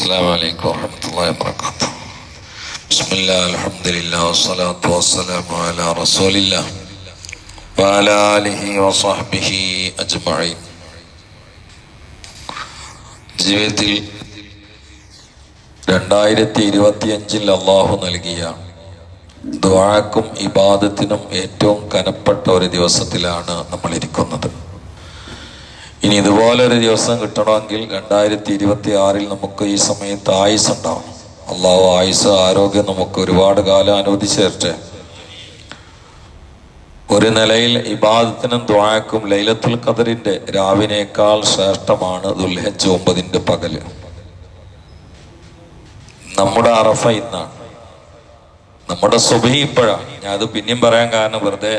السلام عليكم ورحمة الله وبركاته بسم الله الحمد لله والصلاة والسلام على رسول الله وعلى آله وصحبه أجمعين ജീവിതത്തിൽ രണ്ടായിരത്തി ഇരുപത്തിയഞ്ചിൽ അള്ളാഹു നൽകിയ ദ്വാക്കും ഇബാദത്തിനും ഏറ്റവും കനപ്പെട്ട ഒരു ദിവസത്തിലാണ് നമ്മൾ ഇരിക്കുന്നത് ഇനി ഇതുപോലെ ഒരു ദിവസം കിട്ടണമെങ്കിൽ രണ്ടായിരത്തി ഇരുപത്തി ആറിൽ നമുക്ക് ഈ സമയത്ത് ആയുസ് ഉണ്ടാവും അള്ളാഹു ആയുസ് ആരോഗ്യം നമുക്ക് ഒരുപാട് കാലം അനുവദിച്ചേർട്ടെ ഒരു നിലയിൽ ഇബാദത്തിനും ദ്വാക്കും ലൈലത്തുൽ ഖദറിന്റെ രാവിനേക്കാൾ ശ്രേഷ്ഠമാണ് ദുൽഹജ് ഒമ്പതിന്റെ പകൽ. നമ്മുടെ അറഫ ഇന്നാണ്. നമ്മുടെ സുബഹി ഇപ്പോഴാണ്. ഞാൻ അത് പിന്നെയും പറയാൻ കാരണം വെറുതെ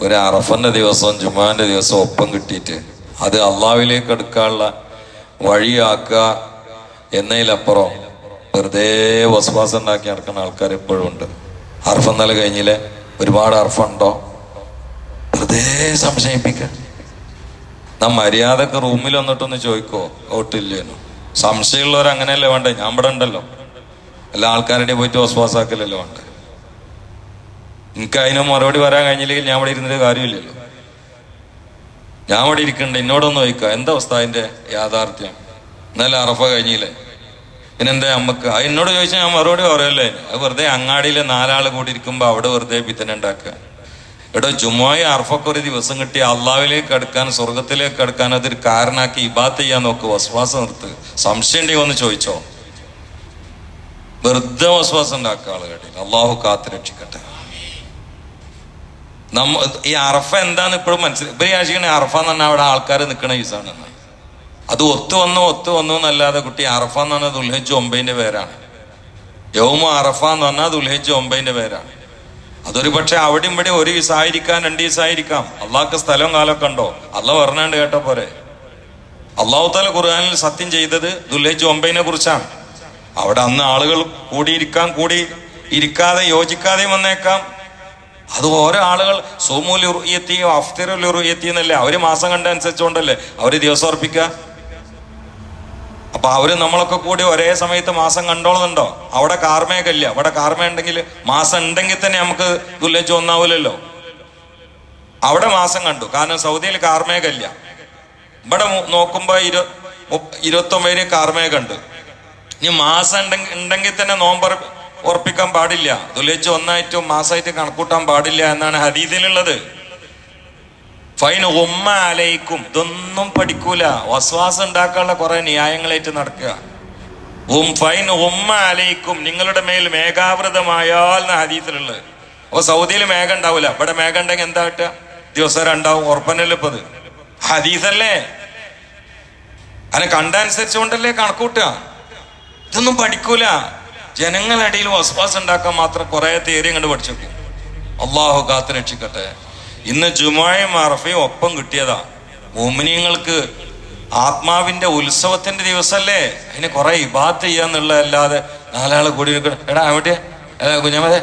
ഒരു അറഫന്റെ ദിവസവും ജുമാന്റെ ദിവസവും ഒപ്പം കിട്ടിയിട്ട് അത് അള്ളാവിലേക്ക് അടുക്കാനുള്ള വഴിയാക്കുക എന്നതിലപ്പുറം വെറുതെ വസ്വാസം ഉണ്ടാക്കി നടക്കുന്ന ആൾക്കാർ എപ്പോഴും ഉണ്ട്. അർഫം നില കഴിഞ്ഞില്ലേ? ഒരുപാട് അർഫുണ്ടോ? വെറുതെ സംശയിപ്പിക്ക നാം മര്യാദയ്ക്ക് റൂമിൽ വന്നിട്ടൊന്ന് ചോദിക്കോ. ഓട്ടില്ലേനു. സംശയമുള്ളവർ അങ്ങനെയല്ലേ വേണ്ടേ? ഞാൻ ഇവിടെ ഉണ്ടല്ലോ. എല്ലാ ആൾക്കാരുടെ പോയിട്ട് വസ്വാസാക്കലല്ലോ വേണ്ടേ? എനിക്ക് അതിന് മറുപടി വരാൻ കഴിഞ്ഞില്ലെങ്കിൽ ഞാൻ ഇവിടെ ഇരുന്നിട്ട് കാര്യമില്ലല്ലോ. ഞാൻ അവിടെ ഇരിക്കണ്ട എന്നോടൊന്ന് ചോദിക്കുക എന്താ അവസ്ഥ അതിന്റെ യാഥാർത്ഥ്യം? നല്ല അറഫ കഴിഞ്ഞില്ലേ? പിന്നെന്താ അമ്മയ്ക്ക്? അത് എന്നോട് ചോദിച്ചാൽ ഞാൻ മറുപടി പറയല്ലേ? അത് വെറുതെ അങ്ങാടിയിലെ നാലാൾ കൂടി ഇരിക്കുമ്പോ അവിടെ വെറുതെ പിത്തന ഉണ്ടാക്കുക. എടോ ജുമായി അർഫക്ക് ഒരു ദിവസം കിട്ടി അള്ളാവിലേക്ക് അടുക്കാൻ സ്വർഗത്തിലേക്ക് അടുക്കാൻ അതൊരു കാരണാക്കി ഇബാത്ത് ചെയ്യാൻ നോക്ക് വസ്വാസം നിർത്ത്. സംശയം ഉണ്ടെങ്കിൽ ഒന്ന് ചോദിച്ചോ? വെറുതെ വസ്വാസം ഉണ്ടാക്കുക ആളുകളുടെ അള്ളാഹു കാത്തു രക്ഷിക്കട്ടെ. നമ്മ ഈ അറഫ എന്താന്ന് ഇപ്പോഴും മനസ്സിലായി. ഇപ്പൊ ആശിക്കണേ അറഫ എന്ന് പറഞ്ഞാൽ അവിടെ ആൾക്കാർ നിൽക്കണ ഈസാണ് അത് ഒത്തു വന്നു ഒത്തു വന്നു എന്നല്ലാതെ കുട്ടി അറഫ എന്ന് പറഞ്ഞാൽ ദുൽഹജ് ഒമ്പതിന്റെ പേരാണ്. യൗമ അറഫ എന്ന് പറഞ്ഞാൽ ദുൽഹജ് ഒമ്പതിന്റെ പേരാണ്. അതൊരു പക്ഷെ അവിടെയും ഇവിടെ ഒരു ദിവസമായിരിക്കാം രണ്ട് ദിവസമായിരിക്കാം അള്ളാഹ്ക്ക് സ്ഥലവും കാലമൊക്കെ ഉണ്ടോ? അള്ള പറഞ്ഞാണ്ട് കേട്ട പോരെ. അള്ളാഹു താല ഖുർആാനിൽ സത്യം ചെയ്തത് ദുൽഹജ് ഒമ്പതിനെ കുറിച്ചാണ്. അവിടെ അന്ന് ആളുകൾ കൂടിയിരിക്കാം കൂടി ഇരിക്കാതെ യോജിക്കാതെയും വന്നേക്കാം. അത് ഓരോ ആളുകൾ സോമുലുറുയത്തിയോ അഫ്തറുലുറുയത്തി എന്നല്ലേ? അവർ മാസം കണ്ട അനുസരിച്ചുകൊണ്ടല്ലേ അവർ ദിവസം അർപ്പിക്കുക അപ്പൊ അവർ നമ്മളൊക്കെ കൂടി ഒരേ സമയത്ത് മാസം കണ്ടോളുന്നുണ്ടോ? അവിടെ കാർമേകല്ല അവിടെ കാർമ ഉണ്ടെങ്കിൽ മാസം ഉണ്ടെങ്കിൽ തന്നെ നമുക്ക് ദുല്ലച്ച് ഒന്നാവൂലല്ലോ. അവിടെ മാസം കണ്ടു. കാരണം സൗദിയിൽ കാർമേകല്ല ഇവിടെ നോക്കുമ്പോ ഇരു ഇരുപത്തി ഒമ്പതിന് കണ്ടു ഇനി മാസം ഉണ്ടെങ്കിൽ തന്നെ നോമ്പ് ഉറപ്പിക്കാൻ പാടില്ല. ദുലേജ് ഒന്നായിട്ടും മാസമായിട്ട് കണക്കൂട്ടാൻ പാടില്ല എന്നാണ് ഹദീദിലുള്ളത്. ഫൈൻ ഉമ്മ അലയിക്കും ഇതൊന്നും പഠിക്കൂല. വസ്വാസം ഉണ്ടാക്കാനുള്ള കുറെ ന്യായങ്ങളായിട്ട് നടക്കുക. ഉം ഫൈൻ ഉമ്മ അലയിക്കും നിങ്ങളുടെ മേൽ മേഘാവൃതമായാൽ എന്ന ഹദീസിലുള്ളത് അപ്പൊ സൗദിയിൽ മേഘം ഉണ്ടാവില്ല ഇവിടെ മേഘം ഉണ്ടെങ്കിൽ എന്താ കിട്ടുക? ദിവസം രണ്ടാവും. ഉറപ്പനല്ലേ ഇപ്പൊ അത് ഹദീസല്ലേ? അതിനെ കണ്ടനുസരിച്ചുകൊണ്ടല്ലേ കണക്കൂട്ടുക? ഇതൊന്നും പഠിക്കൂല. ജനങ്ങളിടയിൽ വസ്വാസം ഉണ്ടാക്കാൻ മാത്രം കുറെ തീയതി കണ്ട് പഠിച്ചേക്കും. അള്ളാഹു കാത്ത് രക്ഷിക്കട്ടെ. ഇന്ന് ജുമായും അറഫയും ഒപ്പം കിട്ടിയതാ. മോമിനിയങ്ങൾക്ക് ആത്മാവിന്റെ ഉത്സവത്തിന്റെ ദിവസമല്ലേ അതിന് കുറെ ഇബാത്ത് ചെയ്യാന്നുള്ളതല്ലാതെ നാലാൾ കൂടി എടാ അവിടെ കുഞ്ഞമതെ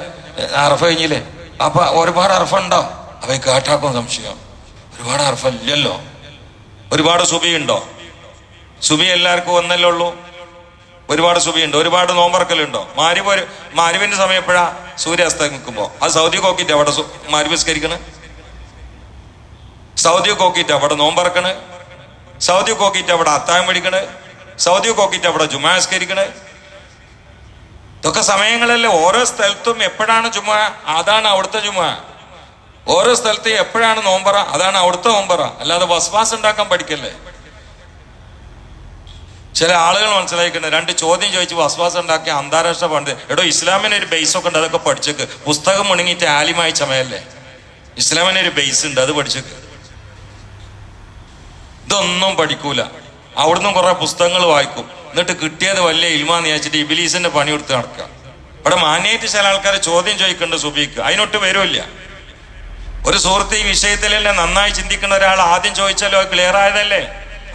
അറഫ കഴിഞ്ഞില്ലേ? അപ്പൊ ഒരുപാട് അറഫ ഉണ്ടോ അവ കേട്ടാക്കും സംശയം. ഒരുപാട് അറഫ ഇല്ലല്ലോ ഒരുപാട് സുബിയുണ്ടോ? സുബി എല്ലാവർക്കും ഒന്നല്ലേ ഉള്ളൂ? ഒരുപാട് സുബിയുണ്ട് ഒരുപാട് നോമ്പറക്കലുണ്ടോ? മാരിവ് മാരിവിന്റെ സമയം എപ്പോഴാ? സൂര്യാസ്തം നിൽക്കുമ്പോ. അത് സൗദി കോക്കിട്ട് അവിടെ മാരിവിസ്കരിക്കണ് മാരിവ് സൗദി കോക്കിട്ട് അവിടെ നോമ്പറക്കണ്? സൗദി കോക്കിട്ട് അവിടെ അത്താഴം പിടിക്കണ്? സൗദി കോക്കിട്ട് അവിടെ ജുമാസ്കരിക്കണ് ഇതൊക്കെ സമയങ്ങളല്ലേ. ഓരോ സ്ഥലത്തും എപ്പോഴാണ് ചുമ അതാണ് അവിടുത്തെ ചുമ ഓരോ സ്ഥലത്തും എപ്പോഴാണ് നോമ്പറ? അതാണ് അവിടുത്തെ നോമ്പറ. അല്ലാതെ വസ്വാസ് ഉണ്ടാക്കാൻ പഠിക്കല്ലേ? ചില ആളുകൾ മനസ്സിലാക്കുന്നത് രണ്ട് ചോദ്യം ചോദിച്ച് വസ്വാസം ഉണ്ടാക്കിയ അന്താരാഷ്ട്ര പണ്ട് എടോ ഇസ്ലാമിന് ഒരു ബേസ് ഒക്കെ ഉണ്ട് അതൊക്കെ പഠിച്ചേക്ക്. പുസ്തകം മുണങ്ങിയിട്ട് ആലിമായി ചമയല്ലേ? ഇസ്ലാമിന് ഒരു ബേസ് ഉണ്ട് അത് പഠിച്ചേക്ക്. ഇതൊന്നും പഠിക്കൂല. അവിടുന്ന് കുറെ പുസ്തകങ്ങൾ വായിക്കും. എന്നിട്ട് കിട്ടിയത് വലിയ ഇൽമാന്ന് വിചാരിച്ചിട്ട് ഇബിലീസിന്റെ പണി കൊടുത്ത് നടക്കുക. ഇവിടെ മാന്യായിട്ട് ചില ആൾക്കാർ ചോദ്യം ചോദിക്കുന്നുണ്ട് സുബിക്ക്. അതിനൊട്ട് വരുമില്ല. ഒരു സുഹൃത്ത് ഈ വിഷയത്തിൽ നന്നായി ചിന്തിക്കുന്ന ഒരാൾ ആദ്യം ചോദിച്ചാലോ ക്ലിയർ ആയതല്ലേ?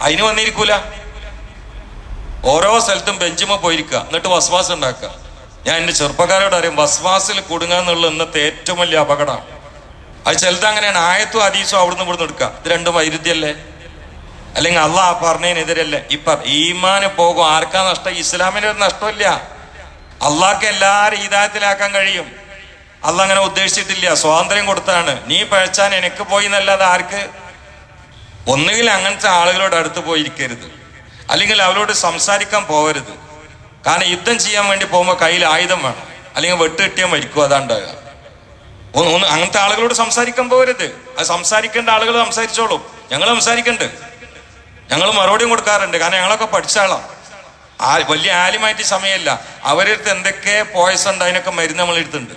അതിന് വന്നിരിക്കൂല. ഓരോ സ്ഥലത്തും ബെഞ്ചുമ പോയിരിക്കുക. എന്നിട്ട് വസ്വാസ് ഉണ്ടാക്കുക. ഞാൻ എന്റെ ചെറുപ്പക്കാരോട് അറിയാം വസ്വാസിൽ കുടുങ്ങുക എന്നുള്ള ഇന്നത്തെ ഏറ്റവും വലിയ അപകടമാണ് അത് ചിലത് അങ്ങനെയാണ്. ആയത്തും അതീസും അവിടുന്ന് ഇവിടുന്ന് എടുക്കുക. ഇത് രണ്ടും വൈരുദ്ധ്യല്ലേ അല്ലെങ്കിൽ അള്ളാഹ് പറഞ്ഞതിനെതിരല്ലേ? ഇപ്പൊ ഈമാന് പോകും. ആർക്കാ നഷ്ടം? ഇസ്ലാമിന് ഒരു നഷ്ടമില്ല. അള്ളാഹ്ക്ക് എല്ലാരും ഹിദായത്തിലാക്കാൻ കഴിയും. അള്ളാഹ് അങ്ങനെ ഉദ്ദേശിച്ചിട്ടില്ല. സ്വാതന്ത്ര്യം കൊടുത്താണ് നീ പഴച്ചാൻ എനിക്ക് പോയി എന്നല്ലാതെ ആർക്ക്? ഒന്നുകിൽ അങ്ങനത്തെ ആളുകളോട് അടുത്ത് പോയിരിക്കരുത് അല്ലെങ്കിൽ അവരോട് സംസാരിക്കാൻ പോകരുത്. കാരണം യുദ്ധം ചെയ്യാൻ വേണ്ടി പോകുമ്പോൾ കയ്യിൽ ആയുധം വേണം. അല്ലെങ്കിൽ വെട്ട് കെട്ടിയാൽ മരിക്കും ഒന്ന് ഒന്ന് അങ്ങനത്തെ ആളുകളോട് സംസാരിക്കാൻ പോകരുത്. അത് സംസാരിക്കേണ്ട ആളുകൾ സംസാരിച്ചോളൂ. ഞങ്ങൾ സംസാരിക്കണ്ട്. ഞങ്ങൾ മറുപടിയും കൊടുക്കാറുണ്ട്. കാരണം ഞങ്ങളൊക്കെ പഠിച്ച ആളാണ് ആ വലിയ ആലിമായിട്ട് സമയമല്ല. അവരെടുത്ത് എന്തൊക്കെ പോയസ് ഉണ്ട് അതിനൊക്കെ മരുന്ന് നമ്മളെടുത്തുണ്ട്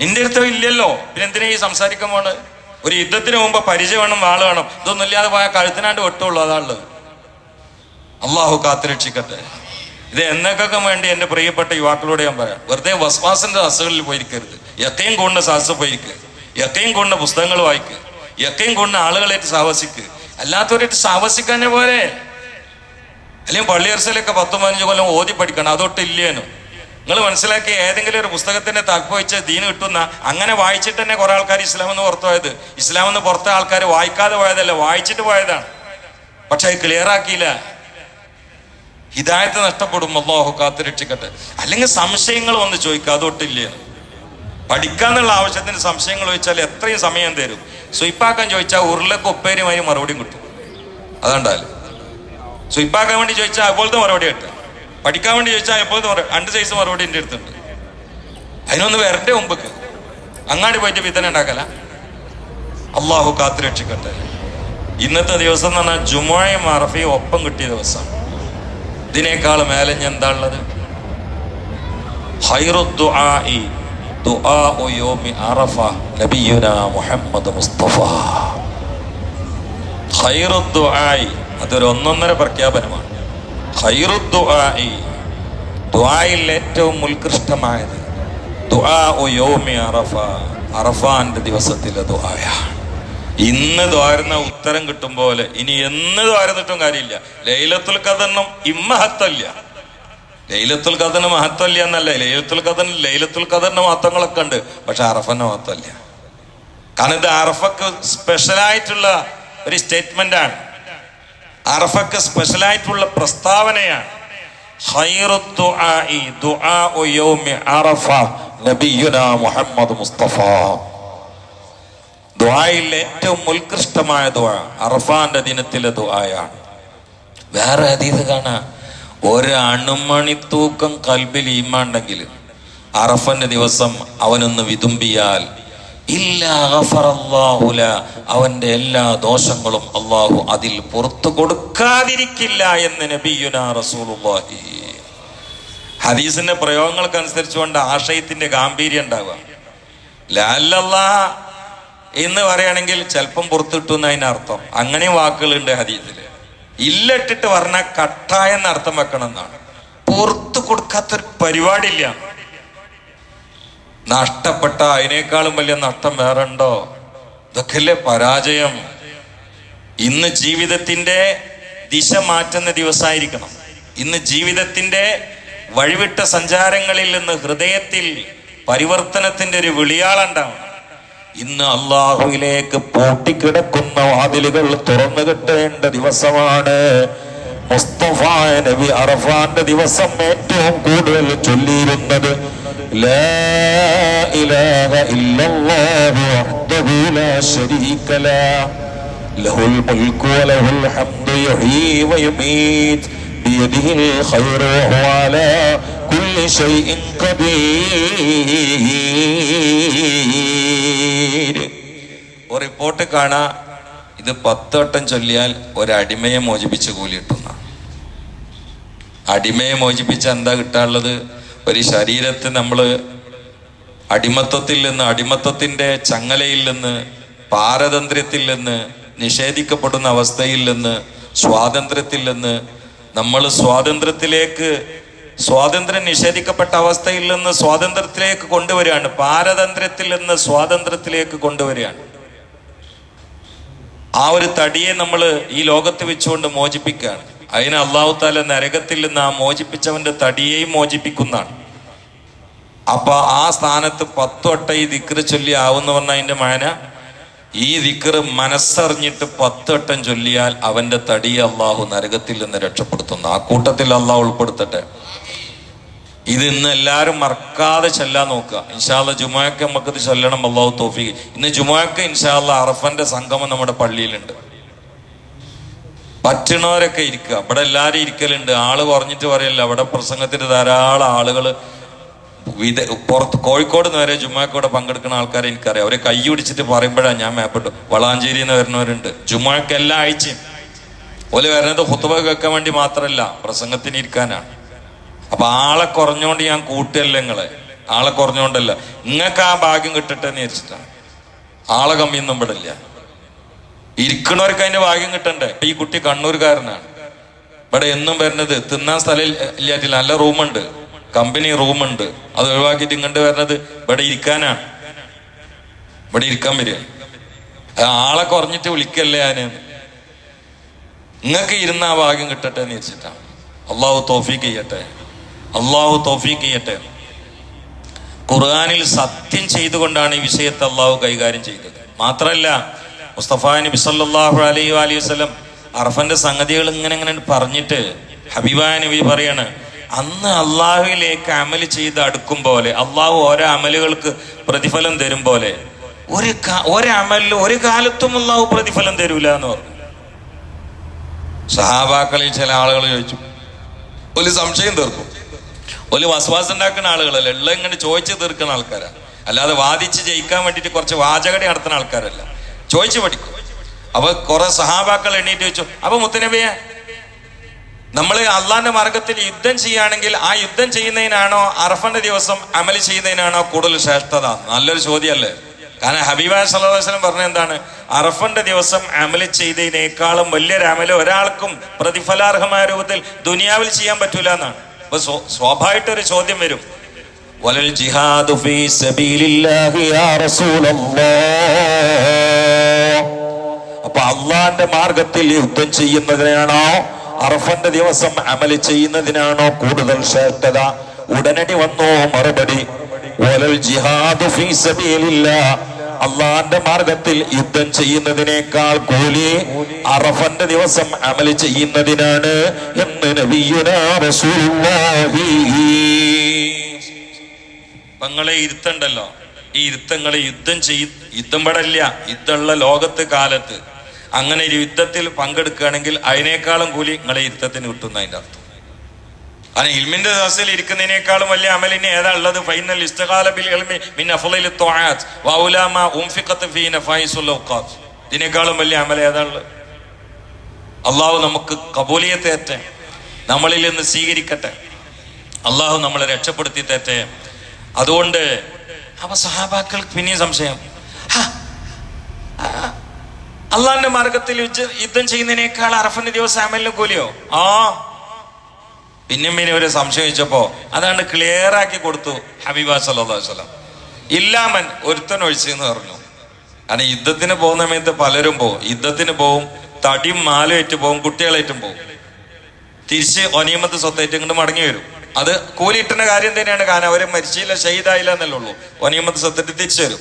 നിന്റെ അടുത്ത് ഇല്ലല്ലോ. പിന്നെ എന്തിനാ ഈ സംസാരിക്കാൻ പോണ് ഒരു യുദ്ധത്തിന് മുമ്പ് പരിചയം വേണം വാൾ വേണം. ഇതൊന്നും ഇല്ലാതെ പോയാൽ കഴുത്തിനാണ്ട് വെട്ടുള്ളൂ അതാണുള്ളത് അള്ളാഹു കാത്തുരക്ഷിക്കട്ടെ. ഇത് എന്നൊക്കെ വേണ്ടി എന്റെ പ്രിയപ്പെട്ട യുവാക്കളോട് ഞാൻ പറയാം. വെറുതെ വസ്വാസിന്റെ അസുകളിൽ പോയിരിക്കരുത്. എക്കയും കൊണ്ട് സാഹസ് പോയിരിക്കുക എക്കയും കൊണ്ട് പുസ്തകങ്ങൾ വായിക്കുക എക്കയും കൊണ്ട് ആളുകളായിട്ട് സാഹസിക്ക്. അല്ലാത്തവരായിട്ട് സാഹസിക്കാനെ പോലെ. അല്ലെങ്കിൽ പള്ളിയർസലൊക്കെ പത്തും പതിനഞ്ച് കൊല്ലം ഓതി പഠിക്കണം. അതൊട്ട് ഇല്ലേനും. നിങ്ങൾ മനസ്സിലാക്കി ഏതെങ്കിലും ഒരു പുസ്തകത്തിന്റെ തക്ക് വെച്ച് ദീന് കിട്ടുന്ന അങ്ങനെ വായിച്ചിട്ട് തന്നെ കുറെ ആൾക്കാർ ഇസ്ലാം എന്ന് പുറത്തു പോയത്. ഇസ്ലാം എന്ന് പുറത്തെ ആൾക്കാർ വായിക്കാതെ പോയതല്ല വായിച്ചിട്ട് പോയതാണ്. പക്ഷെ അത് ക്ലിയർ ആക്കിയില്ല. ഹിദായത്ത് നഷ്ടപ്പെടും അള്ളാഹു കാത്തുരക്ഷിക്കട്ടെ. അല്ലെങ്കിൽ സംശയങ്ങൾ വന്ന് ചോദിക്കുക അതൊട്ടില്ല. പഠിക്കാന്നുള്ള ആവശ്യത്തിന് സംശയങ്ങൾ ചോദിച്ചാൽ എത്രയും സമയം തരും. സ്വയിപ്പാക്കാൻ ചോദിച്ചാൽ ഉരുളക്ക് ഒപ്പേരുമായി മറുപടിയും കിട്ടും. അതുകൊണ്ടാൽ സ്വയിപ്പാക്കാൻ വേണ്ടി ചോദിച്ചാൽ അതുപോലത്തെ മറുപടി കിട്ടും. പഠിക്കാൻ വേണ്ടി ചോദിച്ചാൽ എപ്പോഴത്തെ രണ്ട് സൈസ് മറുപടി എന്റെ അടുത്തുണ്ട്. അതിനൊന്ന് വരണ്ടേ മുമ്പ് അങ്ങാടി പോയിട്ട് വിത്തന ഉണ്ടാക്കല. അള്ളാഹു കാത്തുരക്ഷിക്കട്ടെ. ഇന്നത്തെ ദിവസം എന്ന് പറഞ്ഞാൽ ജുമായും അറഫയും ഒപ്പം കിട്ടിയ ദിവസം. ഇതിനേക്കാൾ മേലെ ഞാൻ എന്താ ഉള്ളത്? അതൊരു ഒന്നൊന്നര പ്രഖ്യാപനമാണ്. ഏറ്റവും ഉത്കൃഷ്ടമായത് ദിവസത്തിലെ ദുആയാണ്. ഇന്ന് ദ്വാരുന്ന ഉത്തരം കിട്ടും പോലെ ഇനി എന്ന് ദ്വാരുന്നിട്ടും കാര്യമില്ല. ലൈലത്തുൽ കഥനും ഇമ്മഹത്തല്ല ലൈലത്തുൽ കഥന് മഹത്വല്ല എന്നല്ല ലൈലത്തുൽ കഥന് ലൈലത്തുൽ കഥറിന്റെ മഹത്വങ്ങളൊക്കെ ഉണ്ട് പക്ഷെ അറഫന്റെ മഹത്വല്ല. കാരണം ഇത് അറഫക്ക് സ്പെഷ്യലായിട്ടുള്ള ഒരു സ്റ്റേറ്റ്മെന്റ് ആണ്. അറഫക്ക് സ്പെഷ്യലായിട്ടുള്ള പ്രസ്താവനയാണ്. മുഹമ്മദ് മുസ്തഫ. ദുആയിൽ ഏറ്റവും ഉത്കൃഷ്ടമായ ദുആ അറഫാന്റെ ദിനത്തിലെ ദ്വായാണ് വേറെ അതീത് കാണാ. ഒരു അണുമണി തൂക്കം കൽബിൽ ഈമാണ്ടെങ്കിൽ അറഫന്റെ ദിവസം അവനൊന്ന് വിതുമ്പിയാൽ ഇല്ല അവന്റെ എല്ലാ ദോഷങ്ങളും അള്ളാഹു അതിൽ പുറത്തു കൊടുക്കാതിരിക്കില്ല എന്ന് നബിയുന റസൂലുള്ളാഹി. ഹദീസിന്റെ പ്രയോഗങ്ങൾക്കനുസരിച്ചുകൊണ്ട് ആശയത്തിന്റെ ഗാംഭീര്യം ഉണ്ടാവുക. എന്ന് പറയുകയാണെങ്കിൽ ചിലപ്പം പുറത്തിട്ടു എന്ന് അതിനർത്ഥം അങ്ങനെ വാക്കുകളുണ്ട് ഹദീസിൽ ഇല്ലിട്ടിട്ട് പറഞ്ഞ കട്ടായെന്ന് അർത്ഥം വെക്കണം എന്നാണ് പുറത്തു കൊടുക്കാത്തൊരു പരിപാടിയില്ല. നഷ്ടപ്പെട്ട അതിനേക്കാളും വലിയ നഷ്ടം വേറെ ഉണ്ടോ? ഇതൊക്കെയല്ലേ പരാജയം. ഇന്ന് ജീവിതത്തിന്റെ ദിശ മാറ്റുന്ന ദിവസമായിരിക്കണം. ഇന്ന് ജീവിതത്തിന്റെ വഴിവിട്ട സഞ്ചാരങ്ങളിൽ നിന്ന് ഹൃദയത്തിൽ പരിവർത്തനത്തിന്റെ ഒരു വിളിയാളുണ്ടാവണം ഇന്ന് അള്ളാഹുവിലേക്ക് പൂട്ടിക്കിടക്കുന്ന വാതിലുകൾ തുറന്നു കിട്ടേണ്ട ദിവസമാണ്. മുസ്തഫ നബി അറഫാന്റെ ദിവസം ഏറ്റവും കൂടുതൽ ചൊല്ലിയിരുന്നത് ലാ ഇലാഹ ഇല്ലല്ലാഹു വഹ്ദഹു ലാ ശരീക ലാ ലഹുൽ മുൽക്കു വലഹുൽ ഹംദു യുഹ്യീ വയുമീത് بيده الخير وهو على كل شيء قدير ഒരു റിപ്പോർട്ട് കാണാ ഇത് പത്ത് വട്ടം ചൊല്ലിയാൽ ഒരു അടിമയെ മോചിപ്പിച്ച് കൂലി കിട്ടുന്ന അടിമയെ മോചിപ്പിച്ച എന്താ കിട്ടാനുള്ളത് ഒരു ശരീരത്തെ നമ്മൾ അടിമത്തത്തിൽ നിന്ന് അടിമത്തത്തിന്റെ ചങ്ങലയിൽ നിന്ന് പാരതന്ത്ര്യത്തിൽ നിന്ന് നിഷേധിക്കപ്പെടുന്ന അവസ്ഥയിൽ നിന്ന് സ്വാതന്ത്ര്യത്തിൽ നിന്ന് നമ്മൾ സ്വാതന്ത്ര്യത്തിലേക്ക് സ്വാതന്ത്ര്യം നിഷേധിക്കപ്പെട്ട അവസ്ഥയിൽ നിന്ന് സ്വാതന്ത്ര്യത്തിലേക്ക് കൊണ്ടുവരികയാണ്. പാരതന്ത്ര്യത്തിൽ നിന്ന് സ്വാതന്ത്ര്യത്തിലേക്ക് കൊണ്ടുവരികയാണ്. ആ ഒരു തടിയെ നമ്മൾ ഈ ലോകത്ത് വെച്ചുകൊണ്ട് മോചിപ്പിക്കുകയാണ്. അതിന് അള്ളാഹു താല നരകത്തിൽ നിന്ന് ആ മോചിപ്പിച്ചവന്റെ തടിയെയും മോചിപ്പിക്കുന്നതാണ്. അപ്പൊ ആ സ്ഥാനത്ത് പത്തൊട്ട ഈ ദിക്ര ചൊല്ലി ആവുന്ന പറഞ്ഞ അതിന്റെ മാന? ഈ ദിക്കറ് മനസ്സറിഞ്ഞിട്ട് പത്തൊട്ടം ചൊല്ലിയാൽ അവന്റെ തടിയെ അള്ളാഹു നരകത്തിൽ നിന്ന് രക്ഷപ്പെടുത്തുന്നു. ആ കൂട്ടത്തിൽ അള്ളാഹു ഉൾപ്പെടുത്തട്ടെ. ഇത് ഇന്ന് എല്ലാവരും മറക്കാതെ ചെല്ലാൻ നോക്കുക. ഇൻഷാല്ല ജുമാക്ക് നമുക്കിത് ചൊല്ലണം. അള്ളാഹു തോഫി ഇന്ന് ജുമാക്ക് ഇൻഷാല്ല അറഫന്റെ സംഗമം നമ്മുടെ പള്ളിയിലുണ്ട്. പറ്റണവരൊക്കെ ഇരിക്കുക. ഇവിടെ എല്ലാവരും ഇരിക്കലുണ്ട്. ആൾ കുറഞ്ഞിട്ട് പറയല്ല. അവിടെ പ്രസംഗത്തിന് ധാരാളം ആളുകൾ വിദ പുറത്ത് കോഴിക്കോട് നിന്ന് വരെ ജുമാക്കോടെ പങ്കെടുക്കുന്ന ആൾക്കാരെ എനിക്കറിയാം. അവരെ കൈ പിടിച്ചിട്ട് പറയുമ്പോഴാണ് ഞാൻ മേപ്പെട്ടു വളാഞ്ചേരി എന്ന് വരുന്നവരുണ്ട്. ജുമാക്ക് എല്ലാ ആഴ്ചയും. ഓൽ വരുന്നത് ഹുത്തുബ കേൾക്കാൻ വേണ്ടി മാത്രമല്ല പ്രസംഗത്തിന് ഇരിക്കാനാണ്. അപ്പൊ ആളെ കുറഞ്ഞോണ്ട് ഞാൻ കൂട്ടിയല്ല നിങ്ങളെ. ആളെ കുറഞ്ഞോണ്ടല്ല. നിങ്ങൾക്ക് ആ ഭാഗ്യം കിട്ടട്ടെ എന്ന് വിചാരിച്ചിട്ടാണ്. ആളെ കമ്മിയൊന്നും പെടില്ല ഇരിക്കണവർക്ക് അതിന്റെ ഭാഗ്യം കിട്ടണ്ടേ? ഈ കുട്ടി കണ്ണൂർകാരനാണ് ഇവിടെ എന്നും വരുന്നത് തിന്നാൻ സ്ഥലം ഇല്ലാറ്റില്ല നല്ല റൂമുണ്ട്. കമ്പനി റൂമുണ്ട്. അത് ഒഴിവാക്കിയിട്ട് ഇങ്ങോട്ട് വരുന്നത് ഇവിടെ ഇരിക്കാനാണ്. ഇവിടെ ഇരിക്കാൻ വരിക. ആളെ കുറഞ്ഞിട്ട് വിളിക്കല്ലേ ഞാൻ? നിങ്ങൾക്ക് ഇരുന്ന ആ ഭാഗ്യം കിട്ടട്ടെ എന്ന് വെച്ചിട്ടാണ് അള്ളാഹു തോഫീക്ക് ചെയ്യട്ടെ. അള്ളാഹു തോഫീക്ക് ചെയ്യട്ടെ. ഖുർആാനിൽ സത്യം ചെയ്തുകൊണ്ടാണ് ഈ വിഷയത്തെ അള്ളാഹു കൈകാര്യം ചെയ്തത്. മാത്രമല്ല മുസ്തഫ നബി സല്ലല്ലാഹു അലൈഹി അലൈഹി വസ്ലം അർഫന്റെ സംഗതികൾ ഇങ്ങനെ ഇങ്ങനെ പറഞ്ഞിട്ട് ഹബീബായ നബി പറയാണ് അന്ന് അള്ളാഹുവിലേക്ക് അമൽ ചെയ്ത് അടുക്കും പോലെ അള്ളാഹു ഓരോ അമലുകൾക്ക് പ്രതിഫലം തരും പോലെ ഒരു ഒരമലിൽ ഒരു കാലത്തും അള്ളാഹു പ്രതിഫലം തരൂല എന്ന് പറഞ്ഞു. സഹാബാക്കളിൽ ചില ആളുകൾ ചോദിച്ചു ഒരു സംശയം തീർക്കും. ഒരു വസവാസം ഉണ്ടാക്കുന്ന ആളുകളല്ല? എല്ലാം ഇങ്ങനെ ചോദിച്ചു തീർക്കുന്ന ആൾക്കാരാ അല്ലാതെ വാദിച്ച് ജയിക്കാൻ വേണ്ടിയിട്ട് കുറച്ച് വാചകടി നടത്തുന്ന ആൾക്കാരല്ല. ചോദിച്ചു പഠിക്കും. അപ്പൊ കുറെ സഹാബാക്കൾ എണ്ണീറ്റ് വെച്ചു അപ്പൊ മുത്തനബിയെ നമ്മൾ അള്ളാന്റെ മാർഗത്തിൽ യുദ്ധം ചെയ്യുകയാണെങ്കിൽ ആ യുദ്ധം ചെയ്യുന്നതിനാണോ അറഫന്റെ ദിവസം അമൽ ചെയ്യുന്നതിനാണോ കൂടുതൽ ശ്രേഷ്ഠത? നല്ലൊരു ചോദ്യമല്ലേ? കാരണം ഹബീബ സല്ലാസ്ലം പറഞ്ഞ എന്താണ്? അറഫന്റെ ദിവസം അമൽ ചെയ്തതിനേക്കാളും വലിയൊരു അമൽ ഒരാൾക്കും പ്രതിഫലാർഹമായ രൂപത്തിൽ ദുനിയാവിൽ ചെയ്യാൻ പറ്റൂല എന്നാണ്. അപ്പൊ സ്വ- സ്വാഭാവികമായിട്ടൊരു ചോദ്യം വരും. വലൽ ജിഹാദു ഫീ സബീലില്ലാഹി യാ റസൂലല്ലാഹ് അപ്പൊ അള്ളാന്റെ മാർഗത്തിൽ യുദ്ധം ചെയ്യുന്നതിനാണോ അറഫന്റെ ദിവസം അമൽ ചെയ്യുന്നതിനാണോ കൂടുതൽ ശ്രേഷ്ഠത? ഉടനടി വന്നോ മറുപടി. വലൽ ജിഹാദു ഫീ സബീലില്ലാഹ്. അള്ളാന്റെ മാർഗത്തിൽ യുദ്ധം ചെയ്യുന്നതിനേക്കാൾ കൂലി അറഫന്റെ ദിവസം അമൽ ചെയ്യുന്നതിനാണ് എന്ന് നിങ്ങളെ ഇരുത്തണ്ടല്ലോ. ഈ ഇരുത്തങ്ങളെ യുദ്ധം ചെയ്യ യുദ്ധം പടല്ല യുദ്ധമുള്ള ലോകത്ത് കാലത്ത്. അങ്ങനെ ഒരു യുദ്ധത്തിൽ പങ്കെടുക്കുകയാണെങ്കിൽ അതിനേക്കാളും കൂലി നിങ്ങളെ ഇരുത്തത്തിന് കിട്ടുന്ന അതിന്റെ അർത്ഥം. കാരണം ഇൽമിന്റെ ദാസിൽ ഇരിക്കുന്നതിനേക്കാളും വലിയ അമലിന് ഏതാ ഉള്ളത്? ഫൈനൽ ഇസ്തഖാല ബിൽ ഇൽമി ഫീ ഇതിനേക്കാളും വലിയ അമൽ ഏതാ ഉള്ളത്? അള്ളാഹു നമുക്ക് കബൂലിയത്തേറ്റ. നമ്മളിൽ നിന്ന് സ്വീകരിക്കട്ടെ. അള്ളാഹു നമ്മളെ രക്ഷപ്പെടുത്തി തേറ്റെ അതുകൊണ്ട് അപ്പൊ സഹാബാക്കൾക്ക് പിന്നെയും സംശയം. അള്ളാഹിന്റെ മാർഗത്തിൽ യുദ്ധം ചെയ്യുന്നതിനേക്കാൾ അറഫന്റെ ദിവസം അമലിന് കൂലിയോ? ആ പിന്നെയും പിന്നെ ഒരു സംശയം ചോദിച്ചപ്പോ അതാണ്ട് ക്ലിയർ ആക്കി കൊടുത്തു ഹബീബ വസല്ലം. ഇല്ലാമൻ ഒരുത്തൻ ഒഴിച്ചു എന്ന് പറഞ്ഞു. കാരണം യുദ്ധത്തിന് പോകുന്ന സമയത്ത് പലരും പോകും യുദ്ധത്തിന് പോവും തടിയും മാലും ഏറ്റ് പോകും കുട്ടികളേറ്റും പോകും തിരിച്ച് ഒനിയമത്ത് സ്വത്തേറ്റ് ഇങ്ങോട്ട് മടങ്ങി വരും. അത് കൂലി കിട്ടുന്ന കാര്യം തന്നെയാണ്. കാരണം അവർ മരിച്ചില്ല ഷെയ്ദായില്ല എന്നല്ലേ ഉള്ളൂ ഒനിയമത്ത് സ്വത്തേറ്റ് തിരിച്ചു വരും.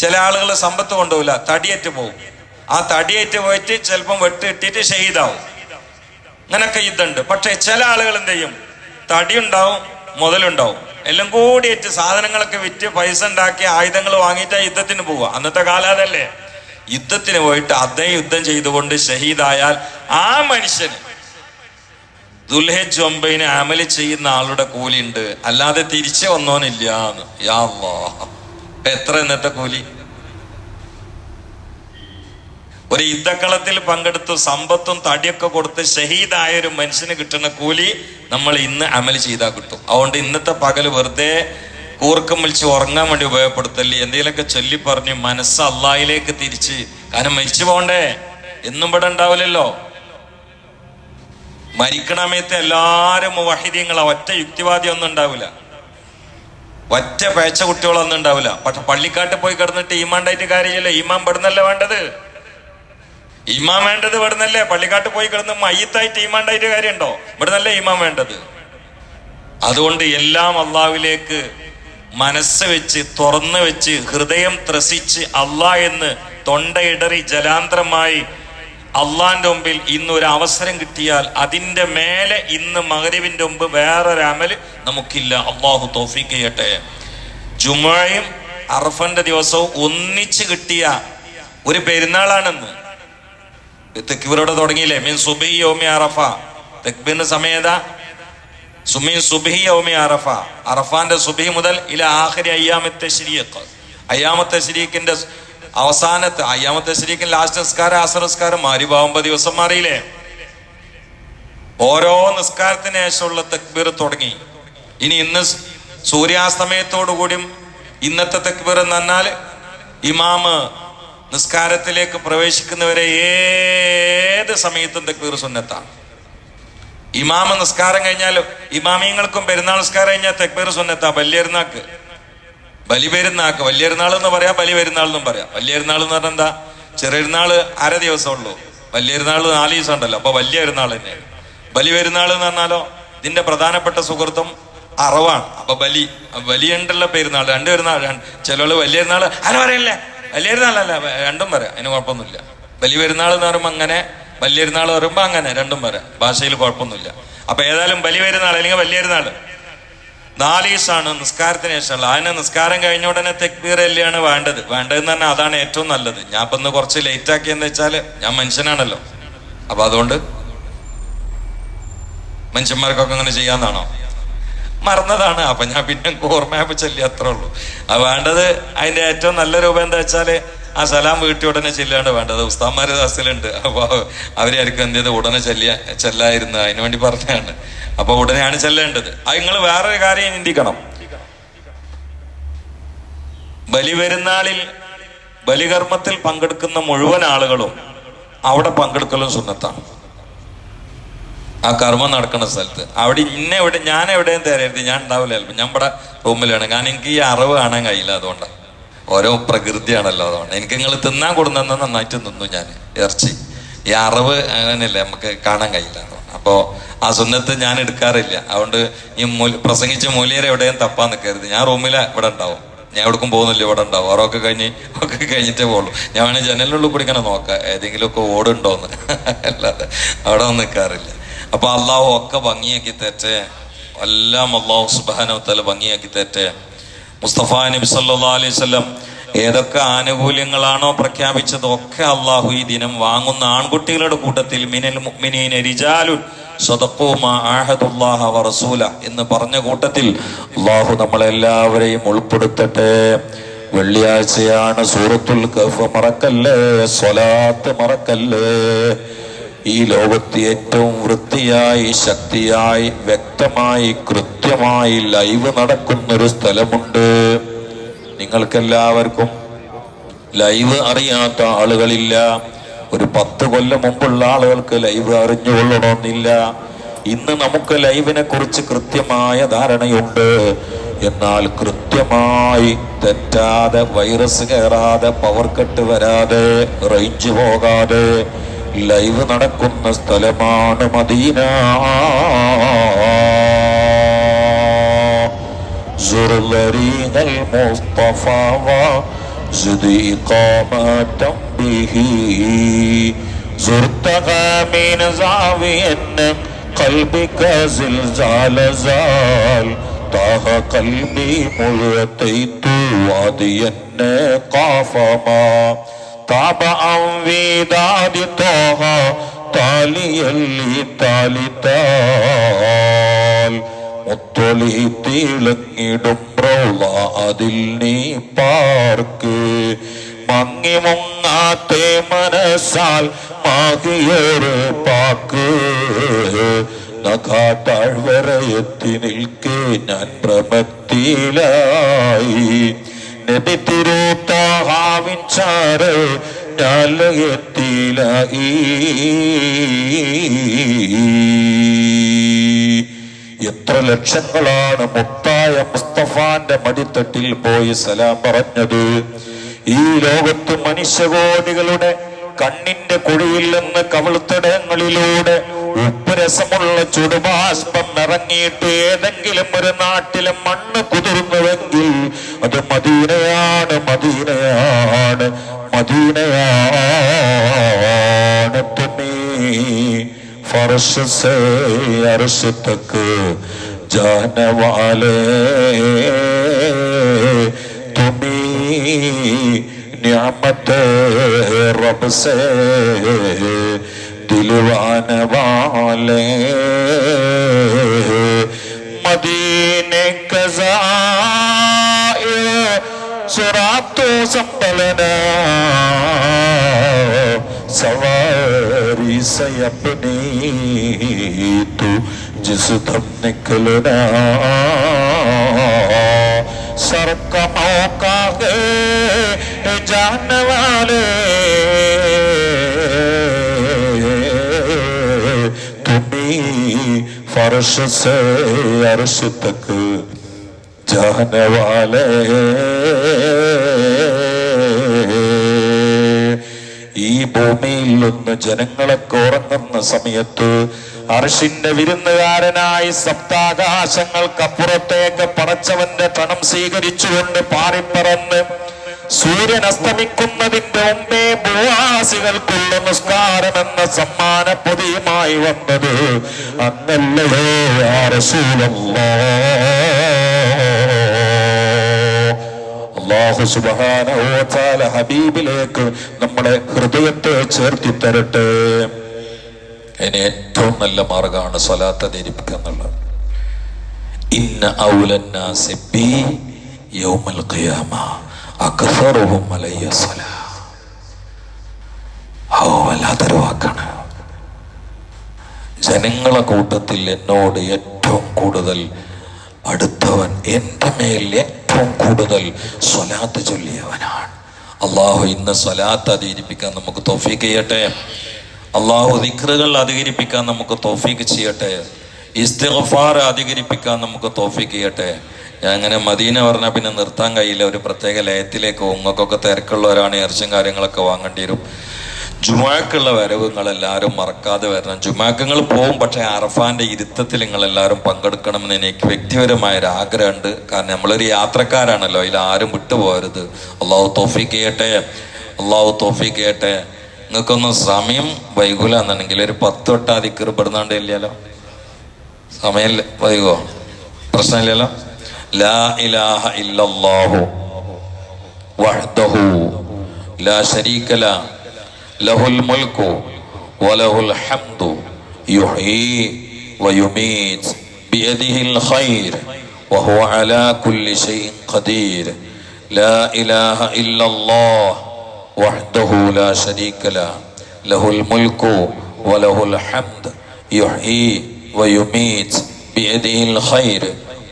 ചില ആളുകൾ സമ്പത്ത് കൊണ്ടുപോകില്ല തടിയേറ്റ് പോകും ആ തടിയേറ്റ് പോയിട്ട് ചിലപ്പം വെട്ട് ഷെയ്ദാവും അങ്ങനൊക്കെ ഇതുണ്ട്. പക്ഷെ ചില ആളുകൾ എന്ത് ചെയ്യും? തടി ഉണ്ടാവും മുതലുണ്ടാവും. എല്ലാം കൂടിയിട്ട് സാധനങ്ങളൊക്കെ വിറ്റ് പൈസ ഉണ്ടാക്കി ആയുധങ്ങൾ വാങ്ങിയിട്ട് യുദ്ധത്തിന് പോവുക. അന്നത്തെ കാലം അതല്ലേ? യുദ്ധത്തിന് പോയിട്ട് അതേ യുദ്ധം ചെയ്തുകൊണ്ട് ഷഹീദായാൽ ആ മനുഷ്യന് ദുൽഹജ് ഒമ്പതിന് അമൽ ചെയ്യുന്ന ആളുടെ കൂലിയുണ്ട്. അല്ലാതെ തിരിച്ചു വന്നോനില്ല എന്ന്. യാ. എത്ര ഇന്നത്തെ കൂലി? ഒരു യുദ്ധക്കളത്തിൽ പങ്കെടുത്ത് സമ്പത്തും തടിയൊക്കെ കൊടുത്ത് ഷഹീദായ ഒരു മനുഷ്യന് കിട്ടുന്ന കൂലി നമ്മൾ ഇന്ന് അമൽ ചെയ്താൽ കിട്ടും. അതുകൊണ്ട് ഇന്നത്തെ പകൽ വെറുതെ കൂർക്കം വിളിച്ച് ഉറങ്ങാൻ വേണ്ടി ഉപയോഗപ്പെടുത്തല്ലേ എന്തെങ്കിലുമൊക്കെ ചൊല്ലി പറഞ്ഞ് മനസ്സ് അള്ളാഹിലേക്ക് തിരിച്ച് കാരണം മരിച്ചു പോകണ്ടേ? എന്നും ഇവിടെ ഉണ്ടാവില്ലല്ലോ. മരിക്കണമയത്തെ എല്ലാരും വഹിദ്യങ്ങളാ ഒറ്റ യുക്തിവാദി ഒന്നും ഉണ്ടാവില്ല. ഒറ്റ പേച്ച കുട്ടികളൊന്നും ഉണ്ടാവില്ല. പക്ഷെ പള്ളിക്കാട്ട് പോയി കിടന്നിട്ട് ഈമാണ്ടായിട്ട് കാര്യമില്ല ഈമാൻ പെടുന്നല്ലേ വേണ്ടത്? ഈമാൻ വേണ്ടത് ഇവിടുന്നല്ലേ? പള്ളിക്കാട്ട് പോയി കിടന്ന് മയ്യത്തായിട്ട് ഈമാണ്ടായിട്ട് കാര്യമുണ്ടോ? ഇവിടുന്നല്ലേ ഈമാൻ വേണ്ടത്? അതുകൊണ്ട് എല്ലാം അള്ളാവിലേക്ക് മനസ്സ് വെച്ച് തുറന്നു വെച്ച് ഹൃദയം ത്രസിച്ച് അള്ളാ എന്ന് തൊണ്ടയിടറി ജലാന്തരമായി അള്ളാന്റെ മുമ്പിൽ ഇന്ന് ഒരു അവസരം കിട്ടിയാൽ അതിന്റെ മേലെ ഇന്ന് മകരവിന്റെ മുമ്പ് വേറൊരു അമൽ നമുക്കില്ല. അള്ളാഹു തോഫിക്ക് ചെയ്യട്ടെ. ജുമയും അറഫന്റെ ദിവസവും ഒന്നിച്ച് കിട്ടിയ ഒരു പെരുന്നാളാണെന്ന്. തെക്കുവരോടെ തുടങ്ങിയില്ലേ? മീൻ സുബി യോമി അറഫ. തെക്ബിന്റെ സമയത സുമീൻ സുബി യോമി അറഫ. അറഫാന്റെ സുബി മുതൽ ഇല ആഹരി അയ്യാമത്തെ ശരീഖ് അയ്യാമത്തെ ശരീഖിന്റെ അവസാനത്തെ അയ്യാമത്തെ ശരീഖിൻ ലാസ്റ്റ് നിസ്കാരം ആസർ നിസ്കാരം മാരിബാവുമ്പോ ദിവസം മാറിയില്ലേ? ഓരോ നിസ്കാരത്തിന് ശേഷമുള്ള തെക്ബീർ തുടങ്ങി. ഇനി ഇന്ന് സൂര്യാസ്തമയത്തോടു കൂടിയും ഇന്നത്തെ തെക്ബീർ എന്ന് പറഞ്ഞാൽ ഇമാമ് നിസ്കാരത്തിലേക്ക് പ്രവേശിക്കുന്നവരെ ഏത് സമയത്തും തക്ബീർ സുന്നത്താണ്. ഇമാമ നിസ്കാരം കഴിഞ്ഞാൽ ഇമാമിയങ്ങൾക്കും പെരുന്നാൾ നിസ്കാരം കഴിഞ്ഞാൽ തെക്ബീർ സുന്നത്താ വല്യരുന്നാക്ക് ബലി പെരുന്നാക്ക് വലിയരുന്നാൾ എന്ന് പറയാം ബലിപെരുന്നാൾ എന്നും പറയാം. വലിയരുന്നാൾ എന്ന് പറഞ്ഞാൽ എന്താ? ചെറിയരുന്നാൾ അര ദിവസം ഉള്ളൂ നാല് ദിവസം ഉണ്ടല്ലോ അപ്പൊ വലിയ പെരുന്നാൾ തന്നെയാണ്. ബലി പെരുന്നാൾ എന്ന് പറഞ്ഞാലോ? ഇതിന്റെ പ്രധാനപ്പെട്ട സുഹൃത്തും അറവാണ്. അപ്പൊ ബലി ബലിയുണ്ടല്ലോ പെരുന്നാൾ. രണ്ട് പെരുന്നാൾ ചിലവൾ വലിയ പെരുന്നാൾ ആരും വലിയ പെരുന്നാളല്ല രണ്ടും വരെ അതിന് കുഴപ്പമൊന്നുമില്ല. ബലി പെരുന്നാൾ എന്ന് പറയുമ്പോൾ അങ്ങനെ വലിയ പെരുന്നാൾ പറയുമ്പോൾ അങ്ങനെ രണ്ടും വരെ ഭാഷയിൽ കുഴപ്പമൊന്നുമില്ല. അപ്പൊ ഏതായാലും ബലി പെരുന്നാൾ അല്ലെങ്കിൽ വലിയ പെരുന്നാൾ നാലീസാണ് നിസ്കാരത്തിന് ശേഷമുള്ള. അതിന് നിസ്കാരം കഴിഞ്ഞ ഉടനെ തെക്ബീർ അല്ലാണ് വേണ്ടത്. വേണ്ടതെന്ന് പറഞ്ഞാൽ അതാണ് ഏറ്റവും നല്ലത്. ഞാൻ ഇപ്പൊ ഒന്ന് കുറച്ച് ലേറ്റ് ആക്കിയെന്ന് വെച്ചാൽ ഞാൻ മനുഷ്യനാണല്ലോ. അപ്പൊ അതുകൊണ്ട് മനുഷ്യന്മാർക്കൊക്കെ അങ്ങനെ ചെയ്യാന്നാണോ മറന്നതാണ്. അപ്പൊ ഞാൻ പിന്നെ ഓർമ്മയാപ്പ് ചൊല്ലി അത്രേ ഉള്ളൂ. അത് വേണ്ടത് അതിന്റെ ഏറ്റവും നല്ല രൂപം എന്താ വെച്ചാൽ ആ സലാം വീട്ടി ഉടനെ ചെല്ലാണ് വേണ്ടത്. ഉസ്താമാര് ദാസിലുണ്ട്. അപ്പൊ അവരായിരിക്കും എന്ത് ചെയ്ത് ഉടനെ ചെല്ലിയ ചെല്ലായിരുന്നു അതിനു വേണ്ടി പറഞ്ഞതാണ്. അപ്പൊ ഉടനെയാണ് ചെല്ലേണ്ടത്. അത് നിങ്ങൾ വേറൊരു കാര്യം ചിന്തിക്കണം. ബലി വരുന്നാളിൽ ബലികർമ്മത്തിൽ പങ്കെടുക്കുന്ന മുഴുവൻ ആളുകളും അവിടെ പങ്കെടുക്കലും സുന്നത്താണ്. ആ കർമ്മം നടക്കുന്ന സ്ഥലത്ത്. അവിടെ ഇന്ന എവിടെ ഞാൻ എവിടെയും തരരുത്. ഞാൻ ഉണ്ടാവില്ല. ചിലപ്പോൾ ഞാൻ ഇവിടെ റൂമിലാണ്. കാരണം എനിക്ക് ഈ അറിവ് കാണാൻ കഴിയില്ല അതുകൊണ്ടാണ് ഓരോ പ്രകൃതിയാണല്ലോ അതുകൊണ്ട്. എനിക്ക് നിങ്ങൾ തിന്നാൻ കൊടുക്കുന്ന നന്നായിട്ട് തിന്നു ഞാൻ ഇറച്ചി. ഈ അറിവ് അങ്ങനെയല്ലേ നമുക്ക് കാണാൻ കഴിയില്ല അതുകൊണ്ട്. അപ്പോൾ ആ സുന്നത്ത് ഞാൻ എടുക്കാറില്ല. അതുകൊണ്ട് ഈ പ്രസംഗിച്ച മൂല്യരെ എവിടെയും തപ്പാൻ നിൽക്കരുത് ഞാൻ റൂമിൽ ഇവിടെ ഉണ്ടാവും. ഞാൻ എവിടേക്കും പോകുന്നില്ല. ഇവിടെ ഉണ്ടാവും. ഓരോക്കെ കഴിഞ്ഞ് ഒക്കെ കഴിഞ്ഞിട്ടേ പോകുള്ളൂ ഞാൻ വേണേൽ ജനലിനുള്ളിൽ കൂടി ഇങ്ങനെ നോക്കാം. ഏതെങ്കിലുമൊക്കെ ഓടുണ്ടോന്ന്. അല്ലാതെ അവിടെ ഒന്നും നിൽക്കാറില്ല അപ്പൊ അള്ളാഹു ഒക്കെ ഭംഗിയാക്കി തേറ്റെ എല്ലാം അള്ളാഹു സുബാനോത്തല ഭംഗിയാക്കി തേറ്റെ മുസ്തഫ നബി സല്ലാ അലൈഹി സ്വലം ഏതൊക്കെ ആനുകൂല്യങ്ങളാണോ പ്രഖ്യാപിച്ചത് ഒക്കെ അള്ളാഹു ഈ ദിനം വാങ്ങുന്ന ആൺകുട്ടികളുടെ കൂട്ടത്തിൽ മിനൽ മുഅ്മിനീന റിജാലുൻ എന്ന് പറഞ്ഞ കൂട്ടത്തിൽ അള്ളാഹു നമ്മളെല്ലാവരെയും ഉൾപ്പെടുത്തട്ടെ. വെള്ളിയാഴ്ചയാണ് സൂറത്തുൽ കഫ് മറക്കല്ലേ? സ്വലാത്ത് മറക്കല്ലേ? ഈ ലോകത്ത് ഏറ്റവും വൃത്തിയായി ശക്തിയായി വ്യക്തമായി കൃത്യമായി ലൈവ് നടക്കുന്നൊരു സ്ഥലമുണ്ട്. നിങ്ങൾക്കെല്ലാവർക്കും ലൈവ് അറിയാത്ത ആളുകളില്ല. ഒരു പത്ത് കൊല്ലം മുമ്പുള്ള ആളുകൾക്ക് ലൈവ് അറിഞ്ഞുകൊള്ളണമെന്നില്ല. ഇന്ന് നമുക്ക് ലൈവിനെ കുറിച്ച് കൃത്യമായ ധാരണയുണ്ട്. എന്നാൽ കൃത്യമായി തെറ്റാതെ വൈറസ് കയറാതെ പവർ കട്ട് വരാതെ റേഞ്ച് പോകാതെ ലൈവ് നടക്കുന്ന സ്ഥലമാണ് മദീന زرلرين المصطفى وزد إقامة به زرتها من زاوية قلبك زلزال زال طه قلبي ملتيت واديا قافما طاب وداد طه താലിയല്ലി താലിത്താൽ മുത്തൊളി തിളങ്ങിടും റൗള അതിൽ നീ പാർക്ക് മങ്ങി മുങ്ങാത്തെ മനസ്സാൽ മാകിയൊരു പാക്ക് നഖാത്താഴ്വരയെത്തി നിൽക്കേ ഞാൻ ഭ്രമത്തിലായി നബി തിരുത്താഹാവിൻ ചാറ് ഞാലയത്തില എത്ര ലക്ഷങ്ങളാണ് മുത്തായ മുസ്തഫാന്റെ മടിത്തട്ടിൽ പോയി സലാം പറഞ്ഞത്? ഈ ലോകത്ത് മനുഷ്യകോടികളുടെ കണ്ണിന്റെ കുഴിയിൽ നിന്ന് ഉപ്പുരസമുള്ള ചുടുബാഷ്പം ഇറങ്ങിയിട്ട് ഏതെങ്കിലും ഒരു നാട്ടിലെ മണ്ണ് കുതിർന്നുവെങ്കിൽ അത് മദീനയാണ് മദീനയാണ് മദീനയാണ്. തുമീ ഫർഷ് ജാനവാലേ. തുമീ നിയമത്തെ റബ്സേ. दिलवाने वाले मदीने कजाए सुरातो संभलना सवारी से अपनी तू जिस दम निकलना, सर का मौका है जान वाले। फर्श से अर्श तक जाने वाले ഈ ഭൂമിയിൽ ഒന്ന് ജനങ്ങളൊക്കെ ഉറങ്ങുന്ന സമയത്ത് അർഷിന്റെ വിരുന്നുകാരനായി സപ്താകാശങ്ങൾക്കപ്പുറത്തേക്ക് പടച്ചവന്റെ ക്ഷണം സ്വീകരിച്ചുകൊണ്ട് പാറിപ്പറന്ന് സൂര്യൻ അസ്തമിക്കുന്നതിന്റെ മുമ്പേ ഭൂവാസികൾക്കുള്ള നിസ്കാരം എന്ന സമ്മാന പൊതിയുമായി വന്നത്. അന്നല്ലയോ ഹബീബിലേക്ക് നമ്മുടെ ഹൃദയത്തെ ചേർത്തി തരട്ടെ. അതിന് ഏറ്റവും നല്ല മാർഗമാണ് സ്വലാത്ത ധരിപ്പിക്കുക എന്നുള്ളത്. ഇന്ന ഔലന്നാസി യൗമൽ ഖിയാമ. വാക്കാണ്. ജനങ്ങളെ കൂട്ടത്തിൽ എന്നോട് ഏറ്റവും കൂടുതൽ അടുത്തവൻ എന്റെ മേൽ ഏറ്റവും കൂടുതൽ സ്വലാത്ത് ചൊല്ലിയവനാണ്. അള്ളാഹു ഇന്ന് സ്വലാത്ത് അധികരിപ്പിക്കാൻ നമുക്ക് തോഫീക്ക് ചെയ്യട്ടെ? അള്ളാഹു ദിക്റുകൾ അധികരിപ്പിക്കാൻ നമുക്ക് തോഫീക്ക് ചെയ്യട്ടെ? ഇസ്തിഗ്ഫാർ അധികരിപ്പിക്കാൻ നമുക്ക് തോഫിക്ക് ചെയ്യട്ടെ. ഞാൻ അങ്ങനെ മദീന പറഞ്ഞാൽ പിന്നെ നിർത്താൻ കഴിയില്ല. ഒരു പ്രത്യേക ലയത്തിലേക്കോ ഉങ്ങൾക്കൊക്കെ തിരക്കുള്ളവരാണ് ഇറച്ചും കാര്യങ്ങളൊക്കെ വാങ്ങേണ്ടി വരും. ജുമാക്കുള്ള വരവ് എല്ലാവരും മറക്കാതെ വരണം. ജുമാക്കങ്ങൾ പോവും പക്ഷെ അറഫാന്റെ ഇരുത്തത്തിൽ നിങ്ങൾ എല്ലാവരും പങ്കെടുക്കണമെന്ന് എനിക്ക് വ്യക്തിപരമായ ഒരു ആഗ്രഹമുണ്ട്. കാരണം നമ്മളൊരു യാത്രക്കാരാണല്ലോ അതിൽ ആരും വിട്ടുപോകരുത്. അള്ളാഹു തോഫിക്ക് ചെയ്യട്ടെ. അള്ളാഹു തോഫിക്ക് ചെയ്യട്ടെ. നിങ്ങൾക്കൊന്നും സമയം വൈകൂലെന്നുണ്ടെങ്കിൽ ഒരു പത്ത് അതിക്കർ പെടുന്നാണ്ട് ഇല്ലല്ലോ. സമയം മതിയോ പ്രശ്നമില്ലല്ലോ. ലാ ഇലാഹ ഇല്ലല്ലാഹു വഹ്ദഹു ലാ ശരീക ലാ. ലഹുൽ മുൽക്കു വലഹുൽ ഹംദു യുഹ്യീ വയുമീത് بيده الخير وهو على كل شيء قدير لا إله إلا الله وحده لا شريك له له الملك وله الحمد يحيي ويميت بيده الخير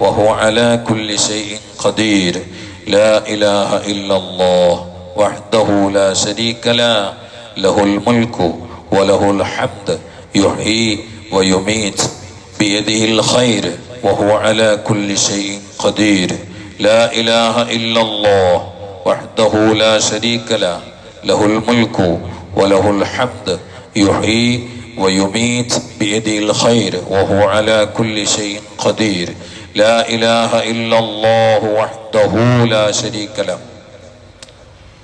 وهو على كل شيء قدير. لا إله إلا الله وحده لا شريك له له الملك وله الحمد يحيي ويميت بيده الخير وهو على كل شيء قدير. لا إله إلا الله وحده لا شريك له له الملك وله الحمد يحيي ويميت بيده الخير وهو على كل شيء قدير. لا إله إلا الله وحده لا شريك له.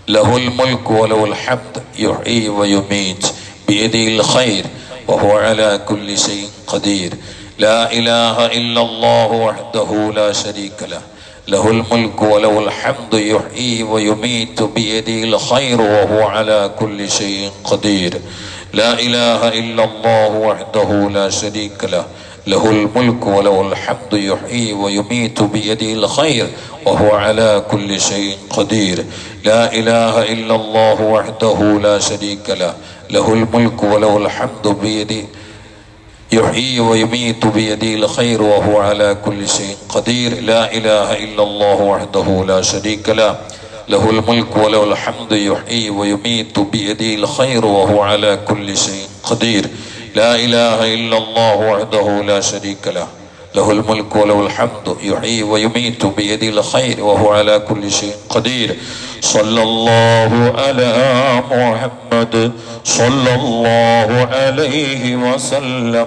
له الملك وله الحمد يحيي ويميت بيده الخير وهو على كل شيء قدير. لا إله إلا الله وحده لا شريك له. له الملك وله الحمد يحيي ويميت بيده الخير وهو على كل شيء قدير. لا إله إلا الله وحده لا شريك له. له الملك وله الحمد يحيي ويميت بيده الخير وهو على كل شيء قدير. لا إله إلا الله وحده لا شريك له. له الملك وله الحمد بيده يحيي ويميت بيده الخير وهو على كل شيء قدير. لا إله إلا الله وحده لا شريك له. له الملك وله الحمد يحيي ويميت بيده الخير وهو على كل شيء قدير. لا إله إلا الله وحده لا شريك له. له الملك وله الحمد يحيي ويميت بيده الخير وهو على كل شيء قدير. صلى الله على محمد صلى الله عليه وسلم.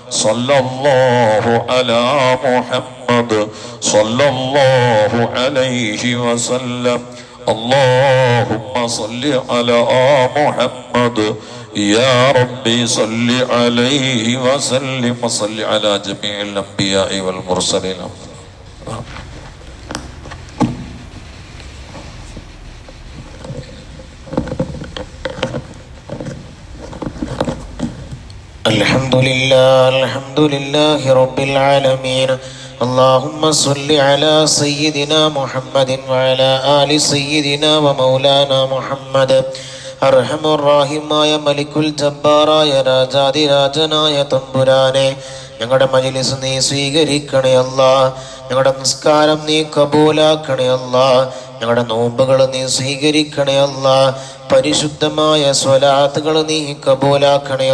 صلى الله على محمد صلى الله عليه وسلم اللهم صل على محمد يا ربي صل عليه وسلم وصل على جميع الأنبياء والمرسلين الحمد لله الحمد لله رب العالمين اللهم صل على سيدنا محمد وعلى آل سيدنا ومولانا محمد അർഹമുറാഹിമായ മലിക്കുൽ ജബ്ബാറായ രാജാതിരാജനായ തമ്പുരാനെ ഞങ്ങളുടെ മജിലിസ് നീ സ്വീകരിക്കണേ അല്ല ഞങ്ങളുടെ നിസ്കാരം നീ കബൂലാക്കണേ അല്ല ഞങ്ങളുടെ നോമ്പുകൾ നീ സ്വീകരിക്കണേ അല്ല പരിശുദ്ധമായ സ്വലാത്തുകൾ നീ കബൂലാക്കണേ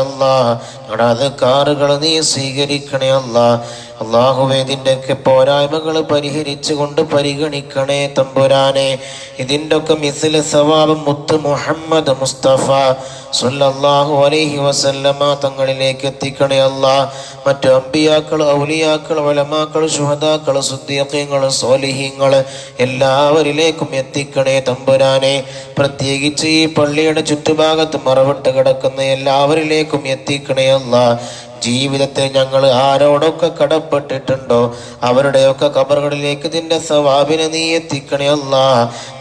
കാറുകൾ ഞങ്ങളുടെ നീ സ്വീകരിക്കണേ അല്ല. അള്ളാഹുവേ ഇതിന്റെയൊക്കെ പോരായ്മകൾ പരിഹരിച്ചുകൊണ്ട് പരിഗണിക്കണേ തമ്പുരാനെ. ഇതിന്റെ ഒക്കെ മിസിൽ സവാബ് മുത്ത് മുഹമ്മദ് മുസ്തഫ സുല്ലാഹു അലൈഹി വസല്ലമ തങ്ങളിലേക്ക് എത്തിക്കണേ അല്ല. മറ്റു അമ്പിയാക്കൾ ഔലിയാക്കൾ വലമാക്കൾ ശുഹദാക്കൾ സുദ്ദീഖ്യങ്ങൾ സോലിഹ്യങ്ങൾ എല്ലാവരിലേക്കും എത്തിക്കണേ തമ്പുരാനെ. പ്രത്യേകിച്ച് ഈ പള്ളിയുടെ ചുറ്റുഭാഗത്ത് മറവിട്ട് കിടക്കുന്ന എല്ലാവരിലേക്കും എത്തിക്കണേ അല്ല ജീവിതത്തിൽ ഞങ്ങൾ ആരോടൊക്കെ കടപ്പെട്ടിട്ടുണ്ടോ? അവരുടെയൊക്കെ കബറുകളിലേക്ക് നിന്റെ സവാബിനെ നീ എത്തിക്കണേ അല്ല.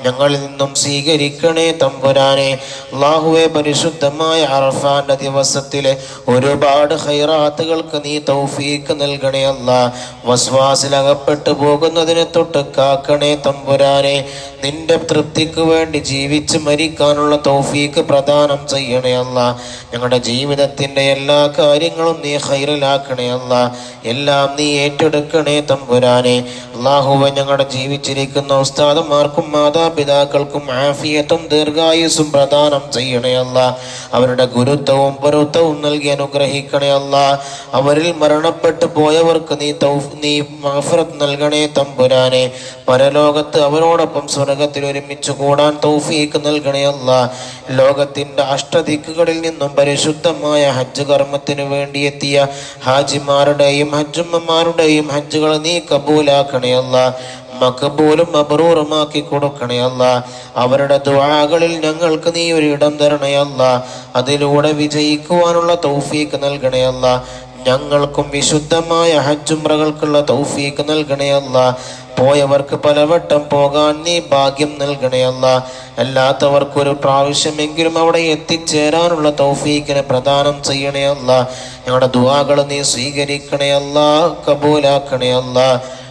ഞങ്ങളിൽ നിന്നും സ്വീകരിക്കണേ തമ്പുരാനെ. അള്ളാഹുവെ പരിശുദ്ധമായ അറഫാന്റെ ദിവസത്തിലെ ഒരുപാട് ഹൈറാത്തുകൾക്ക് നീ തൗഫീക്ക് നൽകണേ അല്ല. വസ്വാസിലകപ്പെട്ടു പോകുന്നതിനെ തൊട്ട് കാക്കണേ തമ്പുരാനെ. നിന്റെ തൃപ്തിക്ക് വേണ്ടി ജീവിച്ച് മരിക്കാനുള്ള തൗഫീക്ക് പ്രദാനം ചെയ്യണേ അല്ല. ഞങ്ങളുടെ ജീവിതത്തിന്റെ എല്ലാ കാര്യങ്ങളും നീ ഹൈറിലാക്കണേ അല്ല. എല്ലാം നീ ഏറ്റെടുക്കണേ തമ്പുരാനെ. അള്ളാഹുവ ഞങ്ങളുടെ ജീവിച്ചിരിക്കുന്ന ഉസ്താദന്മാർക്കും മാതാപിതാക്കൾക്കും ആഫിയത്തും ദീർഘായുസും പ്രദാനം ചെയ്യണേ അല്ല. അവരുടെ ഗുരുത്വവും പൊരുത്തവും നൽകി അനുഗ്രഹിക്കണേ അല്ല. അവരിൽ മരണപ്പെട്ടു പോയവർക്ക് നീ നീ മഹഫറത്ത് നൽകണേ തമ്പുരാനെ. പരലോകത്ത് അവരോടൊപ്പം സ്വർഗത്തിൽ ഒരുമിച്ച് കൂടാൻ തൗഫീക്ക് നൽകണേ അല്ല. ലോകത്തിന്റെ അഷ്ടദിക്കുകളിൽ നിന്നും പരിശുദ്ധമായ ഹജ്ജ് കർമ്മത്തിന് വേണ്ടി എത്തിയ ഹാജിമാരുടെയും ഹജ്ജുമ്മമാരുടെയും ഹജ്ജുകൾ നീ കബൂലാക്കണേ അല്ല. മക്കബൂലും അബറൂറുമാക്കി കൊടുക്കണേ അല്ല. അവരുടെ ദ്വാകളിൽ ഞങ്ങൾക്ക് നീ ഒരു ഇടം തരണയല്ല അതിലൂടെ വിജയിക്കുവാനുള്ള തൗഫീക്ക് നൽകണേ അല്ല. ഞങ്ങൾക്കും വിശുദ്ധമായ ഹജ്ജുമ്രകൾക്കുള്ള തൗഫീക്ക് നൽകണേ അല്ല. പോയവർക്ക് പലവട്ടം പോകാൻ നീ ഭാഗ്യം നൽകണയല്ല അല്ലാത്തവർക്കൊരു പ്രാവശ്യമെങ്കിലും അവിടെ എത്തിച്ചേരാനുള്ള തൗഫീഖിനെ പ്രദാനം ചെയ്യണയല്ല ഞങ്ങളുടെ ദുവാകൾ നീ സ്വീകരിക്കണയല്ല കബൂലാക്കണയല്ല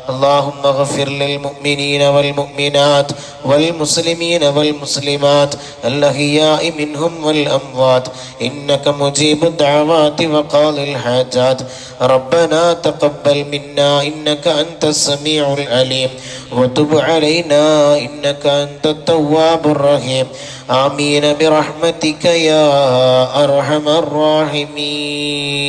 اللهم اغفر للمؤمنين والمؤمنات والمسلمين والمسلمات الأحياء منهم والأموات إنك مجيب الدعوات وقاضي الحاجات ربنا تقبل منا إنك أنت السميع العليم وتب علينا إنك أنت التواب الرحيم آمين برحمتك يا أرحم الراحمين